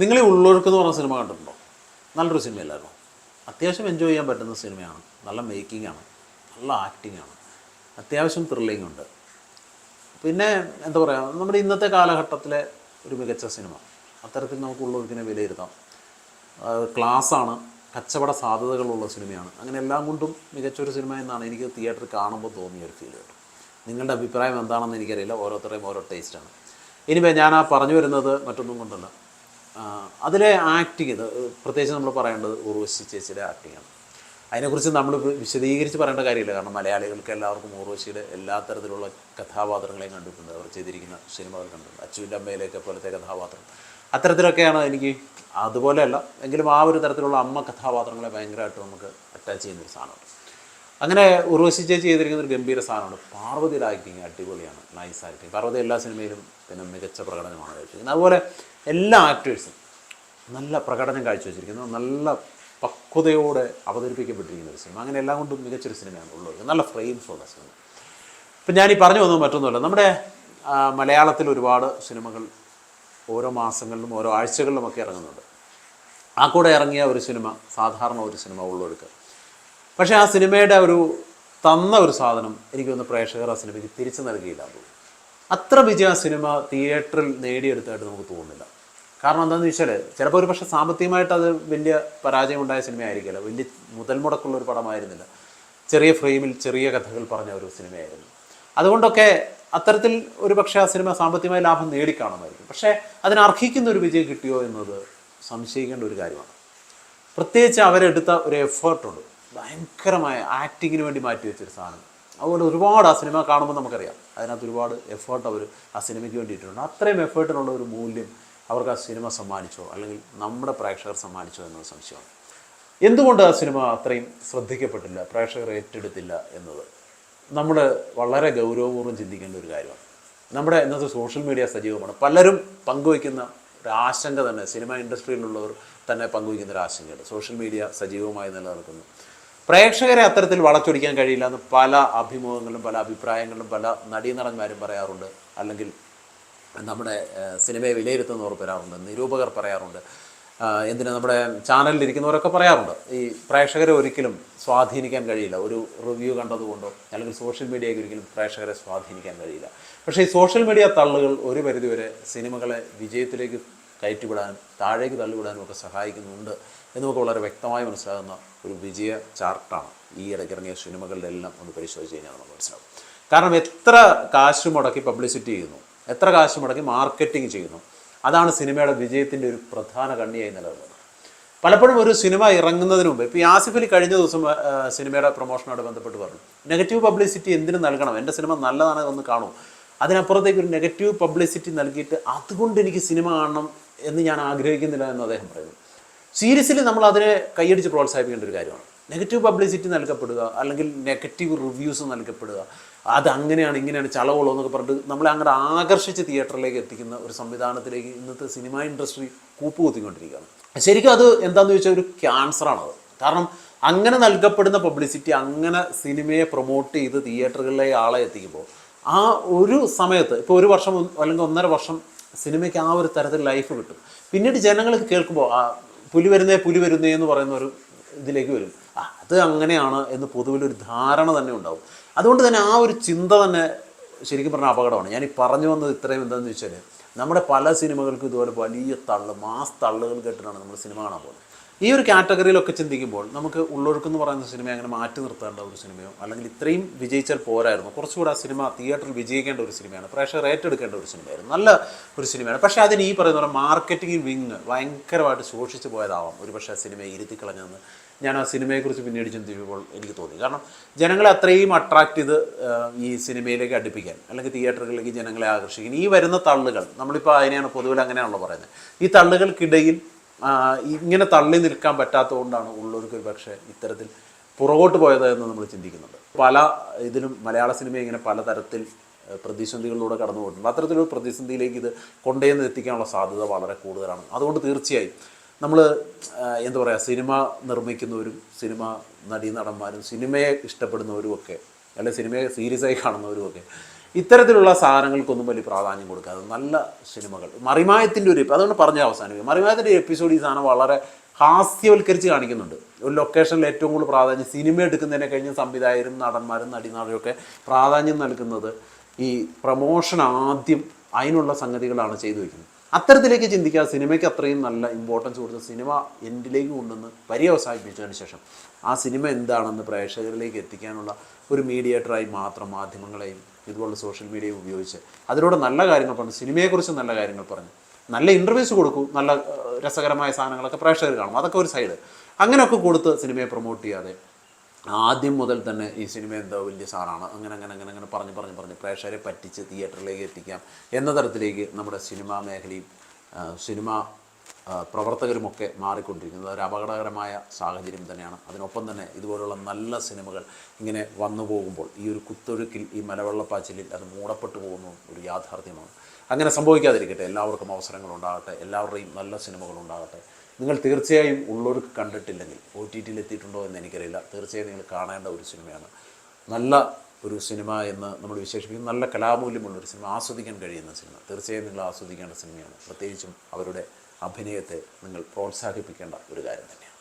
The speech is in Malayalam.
നിങ്ങൾ ഈ ഉള്ളൊഴുക്ക് എന്ന് പറഞ്ഞ സിനിമ കണ്ടിട്ടുണ്ടോ? നല്ലൊരു സിനിമയല്ലായിരുന്നു? അത്യാവശ്യം എൻജോയ് ചെയ്യാൻ പറ്റുന്ന സിനിമയാണ്. നല്ല മേക്കിംഗ് ആണ്. നല്ല ആക്ടിംഗ് ആണ്. അത്യാവശ്യം ത്രില്ലിംഗ് ഉണ്ട്. പിന്നെ എന്താ പറയുക നമ്മുടെ ഇന്നത്തെ കാലഘട്ടത്തിലെ ഒരു മികച്ച സിനിമ. അത്തരത്തിൽ നമുക്ക് ഉള്ളൊഴുക്കിനെ വിലയിരുത്താം. ക്ലാസ്സാണ്. കച്ചവട സാധ്യതകളുള്ള സിനിമയാണ്. അങ്ങനെ എല്ലാം കൊണ്ടും മികച്ചൊരു സിനിമ എന്നാണ് എനിക്ക് തിയേറ്ററിൽ കാണുമ്പോൾ തോന്നിയ ഒരു ഫീൽ കേട്ടോ. നിങ്ങളുടെ അഭിപ്രായം എന്താണെന്ന് എനിക്കറിയില്ല. ഓരോരുത്തരുടെയും ഓരോ ടേസ്റ്റാണ് ഇനിമേ ഞാൻ ആ പറഞ്ഞു വരുന്നത് മറ്റൊന്നും കൊണ്ടല്ല. അതിലെ ആക്ടിങ് പ്രത്യേകിച്ച് നമ്മൾ പറയേണ്ടത് ഉർവശി ചേച്ചിയുടെ ആക്ടിങ് ആണ്. അതിനെക്കുറിച്ച് നമ്മൾ വിശദീകരിച്ച് പറയേണ്ട കാര്യമില്ല. കാരണം മലയാളികൾക്ക് എല്ലാവർക്കും ഉർവശിയുടെ എല്ലാ തരത്തിലുള്ള കഥാപാത്രങ്ങളെയും കണ്ടിട്ടുണ്ട്. അവർ ചെയ്തിരിക്കുന്ന സിനിമകൾ കണ്ടിട്ടുണ്ട്. അച്ചുവിന്റെ അമ്മയിലേക്ക് പോലത്തെ കഥാപാത്രം. അത്തരത്തിലൊക്കെയാണ് എനിക്ക് അതുപോലെയല്ല എങ്കിലും ആ ഒരു തരത്തിലുള്ള അമ്മ കഥാപാത്രങ്ങളെ ഭയങ്കരമായിട്ട് നമുക്ക് അറ്റാച്ച് ചെയ്യുന്നൊരു സാധനമാണ്. അങ്ങനെ ഉർവശി ചേച്ചി ചെയ്തിരിക്കുന്ന ഒരു ഗംഭീര സാധനമാണ്. പാർവതിയുടെ ആക്ടിങ് അടിപൊളിയാണ്. നൈസ് ആക്ടിങ് പാർവതി എല്ലാ സിനിമയിലും പിന്നെ മികച്ച പ്രകടനമാണ് കാഴ്ചവെക്കുന്നത് അതുപോലെ എല്ലാ ആക്ടേഴ്സും നല്ല പ്രകടനം കാഴ്ചവെച്ചിരിക്കുന്നു. നല്ല പക്വതയോടെ അവതരിപ്പിക്കപ്പെട്ടിരിക്കുന്ന ഒരു സിനിമ അങ്ങനെ എല്ലാം കൊണ്ടും മികച്ചൊരു സിനിമയാണ് ഉള്ളത്. നല്ല ഫ്രെയിംസ് ഉള്ള സിനിമ ഇപ്പം ഞാൻ പറഞ്ഞു വന്നത് മറ്റൊന്നുമല്ല. നമ്മുടെ മലയാളത്തിൽ ഒരുപാട് സിനിമകൾ ഓരോ മാസങ്ങളിലും ഓരോ ആഴ്ചകളിലുമൊക്കെ ഇറങ്ങുന്നുണ്ട്. ആ കൂടെ ഇറങ്ങിയ ഒരു സിനിമ സാധാരണ ഒരു സിനിമ ഉള്ളൊഴുക്ക് പക്ഷേ ആ സിനിമയുടെ ഒരു തന്ന ഒരു സാധനം എനിക്കൊന്ന് പ്രേക്ഷകർ ആ സിനിമയ്ക്ക് തിരിച്ചു നൽകിയില്ല. അത്ര വിജയ സിനിമ തിയേറ്ററിൽ നേടിയെടുത്തായിട്ട് നമുക്ക് തോന്നുന്നില്ല. കാരണം എന്താണെന്ന് വെച്ചാൽ ചിലപ്പോൾ ഒരു പക്ഷേ സാമ്പത്തികമായിട്ട് അത് വലിയ പരാജയം ഉണ്ടായ സിനിമയായിരിക്കില്ല. വലിയ മുതൽ മുടക്കുള്ള ഒരു പടമായിരുന്നില്ല. ചെറിയ ഫ്രെയിമിൽ ചെറിയ കഥകൾ പറഞ്ഞ ഒരു സിനിമയായിരുന്നു. അതുകൊണ്ടൊക്കെ അത്തരത്തിൽ ഒരു പക്ഷേ ആ സിനിമ സാമ്പത്തികമായ ലാഭം നേടിക്കാണുമായിരിക്കും. പക്ഷേ അതിനർഹിക്കുന്ന ഒരു വിജയം കിട്ടിയോ എന്നത് സംശയിക്കേണ്ട ഒരു കാര്യമാണ്. പ്രത്യേകിച്ച് അവരെടുത്ത ഒരു എഫേർട്ടുണ്ട്. ഭയങ്കരമായ ആക്ടിങ്ങിന് വേണ്ടി മാറ്റി വെച്ചൊരു സാധനം. അതുപോലെ ഒരുപാട് ആ സിനിമ കാണുമ്പോൾ നമുക്കറിയാം. അതിനകത്ത് ഒരുപാട് എഫേർട്ട് അവർ ആ സിനിമയ്ക്ക് വേണ്ടിയിട്ടുണ്ട്. അത്രയും എഫേർട്ടിനുള്ള ഒരു മൂല്യം അവർക്ക് ആ സിനിമ സമ്മാനിച്ചോ അല്ലെങ്കിൽ നമ്മുടെ പ്രേക്ഷകർ സമ്മാനിച്ചോ എന്നത് സംശയമാണ്. എന്തുകൊണ്ട് ആ സിനിമ അത്രയും ശ്രദ്ധിക്കപ്പെട്ടില്ല പ്രേക്ഷകർ ഏറ്റെടുത്തില്ല എന്നത്? നമ്മൾ വളരെ ഗൗരവപൂർവം ചിന്തിക്കേണ്ട ഒരു കാര്യമാണ്. നമ്മുടെ ഇന്നത്തെ സോഷ്യൽ മീഡിയ സജീവമാണ്. പലരും പങ്കുവയ്ക്കുന്ന ഒരു ആശങ്ക തന്നെ സിനിമ ഇൻഡസ്ട്രിയിലുള്ളവർ തന്നെ പങ്കുവയ്ക്കുന്ന ഒരു ആശങ്കയുണ്ട്. സോഷ്യൽ മീഡിയ സജീവമായി നിലനിൽക്കുന്നു. പ്രേക്ഷകരെ അത്തരത്തിൽ വളച്ചൊടിക്കാൻ കഴിയില്ല എന്ന് പല അഭിമുഖങ്ങളിലും പല അഭിപ്രായങ്ങളും പല നടീനടന്മാരും പറയാറുണ്ട്. അല്ലെങ്കിൽ നമ്മുടെ സിനിമയെ വിലയിരുത്തുന്നവർ പറയാറുണ്ട് നിരൂപകർ പറയാറുണ്ട്. എന്തിനാ നമ്മുടെ ചാനലിൽ ഇരിക്കുന്നവരൊക്കെ പറയാറുണ്ട്. ഈ പ്രേക്ഷകരെ ഒരിക്കലും സ്വാധീനിക്കാൻ കഴിയില്ല. ഒരു റിവ്യൂ കണ്ടതുകൊണ്ടോ അല്ലെങ്കിൽ സോഷ്യൽ മീഡിയയ്ക്ക് ഒരിക്കലും പ്രേക്ഷകരെ സ്വാധീനിക്കാൻ കഴിയില്ല. പക്ഷേ ഈ സോഷ്യൽ മീഡിയ തള്ളുകൾ ഒരു പരിധിവരെ സിനിമകളെ വിജയത്തിലേക്ക് കയറ്റിവിടാനും താഴേക്ക് തള്ളിവിടാനും ഒക്കെ സഹായിക്കുന്നുണ്ട് എന്ന് നമുക്ക് വളരെ വ്യക്തമായി മനസ്സിലാകുന്ന ഒരു വിജയ ചാർട്ടാണ് ഈ ഇടയ്ക്കിറങ്ങിയ സിനിമകളുടെ എല്ലാം ഒന്ന് പരിശോധിച്ച് കഴിഞ്ഞാൽ നമുക്ക് മനസ്സിലാവും. കാരണം എത്ര കാശ് മുടക്കി പബ്ലിസിറ്റി ചെയ്യുന്നു? എത്ര കാശ് മുടക്കി മാർക്കറ്റിംഗ് ചെയ്യുന്നു? അതാണ് സിനിമയുടെ വിജയത്തിന്റെ ഒരു പ്രധാന കണ്ണിയായി നിലനിൽക്കുന്നത് പലപ്പോഴും ഒരു സിനിമ ഇറങ്ങുന്നതിന് മുമ്പ് ഇപ്പോൾ ആസിഫ് അലി കഴിഞ്ഞ ദിവസം സിനിമയുടെ പ്രൊമോഷനോട് ബന്ധപ്പെട്ട് പറഞ്ഞു നെഗറ്റീവ് പബ്ലിസിറ്റി എന്തിനു നൽകണം? എന്റെ സിനിമ നല്ലതാണ് ഒന്ന് കാണൂ. അതിനപ്പുറത്തേക്ക് ഒരു നെഗറ്റീവ് പബ്ലിസിറ്റി നൽകിയിട്ട് അതുകൊണ്ട് എനിക്ക് സിനിമ കാണണം എന്ന് ഞാൻ ആഗ്രഹിക്കുന്നില്ല എന്ന് അദ്ദേഹം പറയുന്നു. സീരിയസിൽ നമ്മൾ അതിനെ കൈയടിച്ച് പ്രോത്സാഹിപ്പിക്കേണ്ട ഒരു കാര്യമാണ്. നെഗറ്റീവ് പബ്ലിസിറ്റി നൽകപ്പെടുക അല്ലെങ്കിൽ നെഗറ്റീവ് റിവ്യൂസ് നൽകപ്പെടുക അത് അങ്ങനെയാണ് ഇങ്ങനെയാണ് ചളവുള്ളൂ എന്നൊക്കെ പറഞ്ഞിട്ട് നമ്മളെ അങ്ങനെ ആകർഷിച്ച് തിയേറ്ററിലേക്ക് എത്തിക്കുന്ന ഒരു സംവിധാനത്തിലേക്ക് ഇന്നത്തെ സിനിമ ഇൻഡസ്ട്രി കൂപ്പുകുത്തിക്കൊണ്ടിരിക്കുകയാണ്. ശരിക്കും അത് എന്താണെന്ന് ചോദിച്ചാൽ ഒരു ക്യാൻസറാണത് കാരണം അങ്ങനെ നൽകപ്പെടുന്ന പബ്ലിസിറ്റി അങ്ങനെ സിനിമയെ പ്രൊമോട്ട് ചെയ്ത് തിയേറ്ററുകളിലെ ആളെ എത്തിക്കുമ്പോൾ ആ ഒരു സമയത്ത് ഇപ്പോൾ ഒരു വർഷം അല്ലെങ്കിൽ ഒന്നര വർഷം സിനിമയ്ക്ക് ആ ഒരു തരത്തിൽ ലൈഫ് കിട്ടും. പിന്നീട് ജനങ്ങൾക്ക് കേൾക്കുമ്പോൾ ആ പുലി വരുന്നേ പുലി വരുന്നേ എന്ന് പറയുന്ന ഒരു ഇതിലേക്ക് വരും. അത് അങ്ങനെയാണ് എന്ന് പൊതുവിലൊരു ധാരണ തന്നെ ഉണ്ടാവും. അതുകൊണ്ട് തന്നെ ആ ഒരു ചിന്ത തന്നെ ശരിക്കും പറഞ്ഞാൽ അപകടമാണ്. ഞാൻ ഈ പറഞ്ഞു വന്നത് ഇത്രയും എന്താണെന്ന് വെച്ചാൽ നമ്മുടെ പല സിനിമകൾക്കും ഇതുപോലെ വലിയ തള്ള് മാസ് തള്ളുകൾ കേട്ടിട്ടാണ് നമ്മൾ സിനിമ കാണാൻ പോകുന്നത്. ഈ ഒരു കാറ്റഗറിയിലൊക്കെ ചിന്തിക്കുമ്പോൾ നമുക്ക് ഉള്ളൊഴുക്കെന്ന് പറയുന്ന സിനിമ അങ്ങനെ മാറ്റി നിർത്തേണ്ട ഒരു സിനിമയോ അല്ലെങ്കിൽ ഇത്രയും വിജയിച്ചാൽ പോരായിരുന്നു. കുറച്ചുകൂടെ ആ സിനിമ തിയേറ്ററിൽ വിജയിക്കേണ്ട ഒരു സിനിമയാണ്. പ്രേക്ഷകർ ഏറ്റെടുക്കേണ്ട ഒരു സിനിമയായിരുന്നു. നല്ല ഒരു സിനിമയാണ്. പക്ഷേ അതിന് ഈ പറയുന്ന പോലെ മാർക്കറ്റിംഗ് വിങ് ഭയങ്കരമായിട്ട് സൂക്ഷിച്ചു പോയതാവാം. ഒരു പക്ഷേ ആ സിനിമയെ ഇരുത്തി കളഞ്ഞെന്ന് ഞാൻ ആ സിനിമയെക്കുറിച്ച് പിന്നീട് ചിന്തിക്കുമ്പോൾ എനിക്ക് തോന്നി. കാരണം ജനങ്ങളെ അത്രയും അട്രാക്ട് ചെയ്ത് ഈ സിനിമയിലേക്ക് അടുപ്പിക്കാൻ അല്ലെങ്കിൽ തിയേറ്ററുകളിലേക്ക് ജനങ്ങളെ ആകർഷിക്കാൻ. ഈ വരുന്ന തള്ളുകൾ നമ്മളിപ്പോൾ അതിനെയാണ് പൊതുവിൽ അങ്ങനെയാണല്ലോ പറയുന്നത്. ഈ തള്ളുകൾക്കിടയിൽ ഇങ്ങനെ തള്ളി നിൽക്കാൻ പറ്റാത്തതുകൊണ്ടാണ് ഉള്ളവർക്ക് ഒരു പക്ഷേ ഇത്തരത്തിൽ പുറകോട്ട് പോയത് എന്ന് നമ്മൾ ചിന്തിക്കുന്നുണ്ട്. പല ഇതിലും മലയാള സിനിമ ഇങ്ങനെ പലതരത്തിൽ പ്രതിസന്ധികളിലൂടെ കടന്നു പോയിട്ടുണ്ട് അത്തരത്തിലൊരു പ്രതിസന്ധിയിലേക്ക് ഇത് കൊണ്ടുചെന്ന് എത്തിക്കാനുള്ള സാധ്യത വളരെ കൂടുതലാണ്. അതുകൊണ്ട് തീർച്ചയായും നമ്മൾ എന്താ പറയുക സിനിമ നിർമ്മിക്കുന്നവരും സിനിമ നടീനടന്മാരും സിനിമയെ ഇഷ്ടപ്പെടുന്നവരും ഒക്കെ അല്ലെങ്കിൽ സിനിമയെ സീരിയസ് ആയി കാണുന്നവരും ഒക്കെ ഇത്തരത്തിലുള്ള സാധനങ്ങൾക്കൊന്നും വലിയ പ്രാധാന്യം കൊടുക്കാതെ നല്ല സിനിമകൾ. മറിമായത്തിന്റെ ഒരു അതുകൊണ്ട് പറഞ്ഞ അവസാനിക്കും മറിമായത്തിന്റെ എപ്പിസോഡ് ഈ സാധനം വളരെ ഹാസ്യവൽക്കരിച്ച് കാണിക്കുന്നുണ്ട്. ഒരു ലൊക്കേഷനിൽ ഏറ്റവും കൂടുതൽ പ്രാധാന്യം സിനിമ എടുക്കുന്നതിനെ കഴിഞ്ഞ് സംവിധായകരും നടന്മാരും നടിനാടും ഒക്കെ പ്രാധാന്യം നൽകുന്നത് ഈ പ്രമോഷൻ ആദ്യം അതിനുള്ള സംഗതികളാണ് ചെയ്തു വയ്ക്കുന്നത് അത്തരത്തിലേക്ക് ചിന്തിക്കാതെ സിനിമയ്ക്ക് അത്രയും നല്ല ഇമ്പോർട്ടൻസ് കൊടുത്ത് സിനിമ എൻഡിലേക്ക് കൊണ്ടുവന്ന് പര്യവസാനിപ്പിച്ചതിന് ശേഷം ആ സിനിമ എന്താണെന്ന് പ്രേക്ഷകരിലേക്ക് എത്തിക്കാനുള്ള ഒരു മീഡിയേറ്ററായി മാത്രം മാധ്യമങ്ങളെയും ഇതുപോലുള്ള സോഷ്യൽ മീഡിയയും ഉപയോഗിച്ച് അതിലൂടെ നല്ല കാര്യങ്ങൾ പറഞ്ഞു. സിനിമയെക്കുറിച്ച് നല്ല കാര്യങ്ങൾ പറഞ്ഞു. നല്ല ഇന്റർവ്യൂസ് കൊടുക്കൂ. നല്ല രസകരമായ സാധനങ്ങളൊക്കെ പ്രേക്ഷകർ കാണും. അതൊക്കെ ഒരു സൈഡ് അങ്ങനെയൊക്കെ കൊടുത്ത് സിനിമയെ പ്രൊമോട്ട് ചെയ്യാതെ ആദ്യം മുതൽ തന്നെ ഈ സിനിമ എന്തോ വലിയ സാറാണ്. അങ്ങനെ അങ്ങനെ അങ്ങനെ അങ്ങനെ പറഞ്ഞ് പറഞ്ഞ് പറഞ്ഞ് പ്രേക്ഷകരെ പറ്റിച്ച് തിയേറ്ററിലേക്ക് എത്തിക്കാം എന്ന തരത്തിലേക്ക് നമ്മുടെ സിനിമാ മേഖലയും സിനിമ പ്രവർത്തകരുമൊക്കെ മാറിക്കൊണ്ടിരിക്കുന്നത്. ഒരു അപകടകരമായ സാഹചര്യം തന്നെയാണ്. അതിനൊപ്പം തന്നെ ഇതുപോലുള്ള നല്ല സിനിമകൾ ഇങ്ങനെ വന്നു പോകുമ്പോൾ ഈ ഒരു കുത്തൊഴുക്കിൽ ഈ മലവെള്ളപ്പാച്ചിലിൽ അത് മൂടപ്പെട്ടു പോകുന്നു ഒരു യാഥാർത്ഥ്യമാണ്. അങ്ങനെ സംഭവിക്കാതിരിക്കട്ടെ. എല്ലാവർക്കും അവസരങ്ങളുണ്ടാകട്ടെ. എല്ലാവരുടെയും നല്ല സിനിമകൾ ഉണ്ടാകട്ടെ നിങ്ങൾ തീർച്ചയായും ഉള്ളവർക്ക് കണ്ടിട്ടില്ലെങ്കിൽ ഒ ടി ടിയിൽ എത്തിയിട്ടുണ്ടോ എന്ന് എനിക്കറിയില്ല. തീർച്ചയായും നിങ്ങൾ കാണേണ്ട ഒരു സിനിമയാണ്. നല്ല ഒരു സിനിമ എന്ന് നമ്മൾ വിശേഷിപ്പിക്കുന്ന നല്ല കലാമൂല്യമുള്ളൊരു സിനിമ ആസ്വദിക്കാൻ കഴിയുന്ന സിനിമ. തീർച്ചയായും നിങ്ങൾ ആസ്വദിക്കേണ്ട സിനിമയാണ്. പ്രത്യേകിച്ചും അവരുടെ അഭിനയത്തെ നിങ്ങൾ പ്രോത്സാഹിപ്പിക്കേണ്ട ഒരു കാര്യം തന്നെയാണ്.